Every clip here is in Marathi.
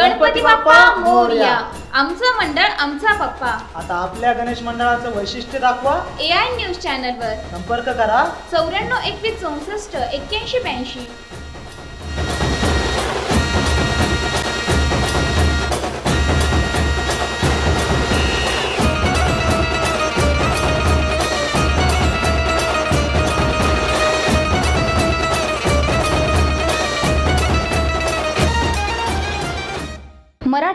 गणपती बाप्पा मोरया. आमचं मंडळ आमचा पप्पा. आता आपल्या गणेश मंडळाचं वैशिष्ट्य दाखवा. ए आय न्यूज चॅनलवर. संपर्क करा. चौऱ्याण्णव एकवीस चौसष्ट एक्क्याऐंशी ब्याऐंशी.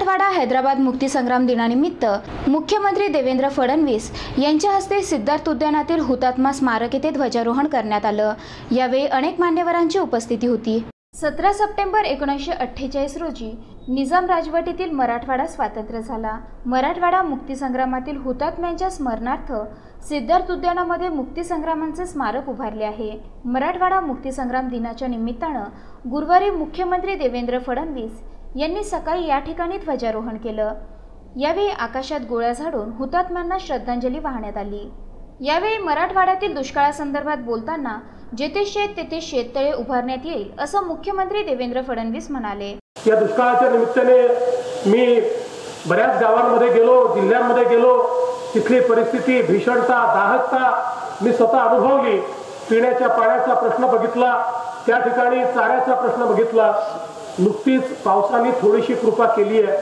मराठवाडा हैदराबाद मुक्तीसंग्राम दिनानिमित्त मुख्यमंत्री देवेंद्र फडणवीस यांच्या हस्ते सिद्धार्थ उद्यानातील हुतात्मा स्मारक येथे ध्वजारोहण करण्यात आलं. यावेळी अनेक मान्यवरांची उपस्थिती होती. सतरा सप्टेंबर एकोणीसशे अठ्ठेचाळीस रोजी निजाम राजवटीतील मराठवाडा स्वातंत्र्य झाला. मराठवाडा मुक्तीसंग्रामातील हुतात्म्यांच्या स्मरणार्थ सिद्धार्थ उद्यानामध्ये मुक्तीसंग्रामांचे स्मारक उभारले आहे. मराठवाडा मुक्तीसंग्राम दिनाच्या निमित्तानं गुरुवारी मुख्यमंत्री देवेंद्र फडणवीस यांनी सकाळी या ठिकाणी ध्वजारोहण केलं. यावेळी आकाशात गोळ्या झाडून हुतात्म्यांना श्रद्धांजली वाहण्यात आली. यावेळी मराठवाड्यातील दुष्काळासंदर्भात बोलताना जेथे शेत तेथे शेततळे उभारण्यात येईल असं मुख्यमंत्री देवेंद्र फडणवीस म्हणाले. या दुष्काळाच्या निमित्ताने मी बऱ्याच गावांमध्ये गेलो जिल्ह्यांमध्ये गेलो. तिथली परिस्थिती भीषणता दाहकता मी स्वतः अनुभवली. पिण्याच्या पाण्याचा प्रश्न बघितला. त्या ठिकाणी चाऱ्याचा प्रश्न बघितला. नुकतीच पावसाने थोडीशी कृपा केली आहे.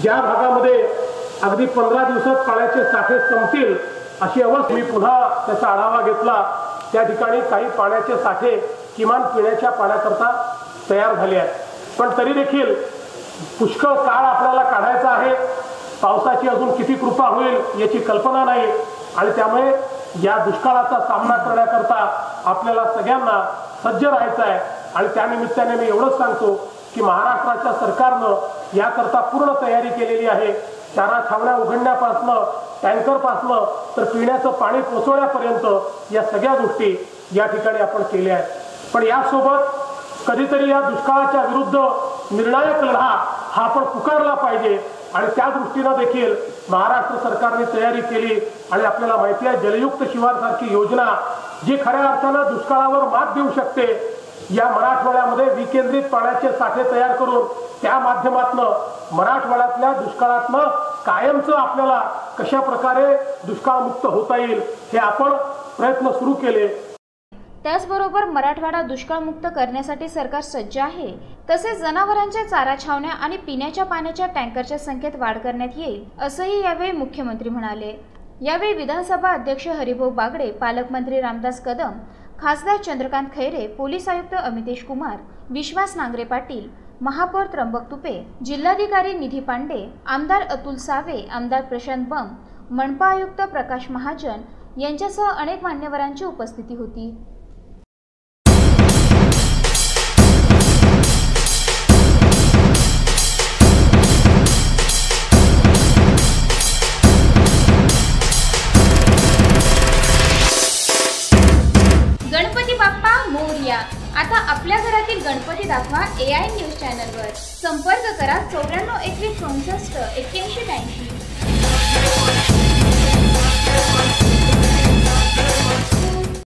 ज्या भागामध्ये अगदी पंधरा दिवसात पाण्याचे साठे संपतील अशी अवस्था मी पुन्हा त्याचा आढावा घेतला. त्या ठिकाणी काही पाण्याचे साठे किमान पिण्याच्या पाण्याकरता तयार झाले आहेत. पण तरी देखील पुष्कळ काळ आपल्याला काढायचा आहे. पावसाची अजून किती कृपा होईल याची कल्पना नाही. आणि त्यामुळे या दुष्काळाचा सामना करण्याकरता आपल्याला सगळ्यांना सज्ज राहायचं आहे. आणि त्यानिमित्ताने मी एवढंच सांगतो की महाराष्ट्राच्या सरकारनं याकरता पूर्ण तयारी केलेली आहे. चारा छावण्या उघडण्यापासनं टँकरपासनं तर पिण्याचं पाणी पोचवण्यापर्यंत या सगळ्या गोष्टी या ठिकाणी आपण केल्या आहेत. पण यासोबत कधीतरी या दुष्काळाच्या विरुद्ध निर्णायक लढा हा आपण पुकारला पाहिजे. आणि त्या दृष्टीनं देखील महाराष्ट्र सरकारने तयारी केली. आणि आपल्याला माहिती आहे जलयुक्त शिवारसारखी योजना जी खऱ्या अर्थानं दुष्काळावर मात देऊ शकते या मराठवाड्यामध्ये विकेंद्रित पाण्याचे साठे तयार करून त्या माध्यमातनं मराठवाड्यातल्या दुष्काळातनं कायमचं आपल्याला कशा प्रकारे दुष्काळमुक्त होता येईल हे आपण प्रयत्न सुरू केले. त्याचबरोबर मराठवाडा दुष्काळमुक्त करण्यासाठी सरकार सज्ज आहे. तसेच जनावरांच्या चारा छावण्या आणि पिण्याच्या पाण्याच्या टँकरच्या संख्येत वाढ करण्यात येईल असंही यावेळी मुख्यमंत्री म्हणाले. यावेळी विधानसभा अध्यक्ष हरिभाऊ बागडे पालकमंत्री रामदास कदम खासदार चंद्रकांत खैरे पोलीस आयुक्त अमितेश कुमार विश्वास नांगरे पाटील महापौर त्र्यंबक तुपे जिल्हाधिकारी निधी पांडे आमदार अतुल सावे आमदार प्रशांत बम मनपा आयुक्त प्रकाश महाजन यांच्यासह अनेक मान्यवरांची उपस्थिती होती. आता आपल्या घरातील गणपती दाखवा ए आय न्यूज चॅनलवर. संपर्क करा चौऱ्याण्णव एकवीस चौसष्ट एक्क्याऐंशी ब्याऐंशी.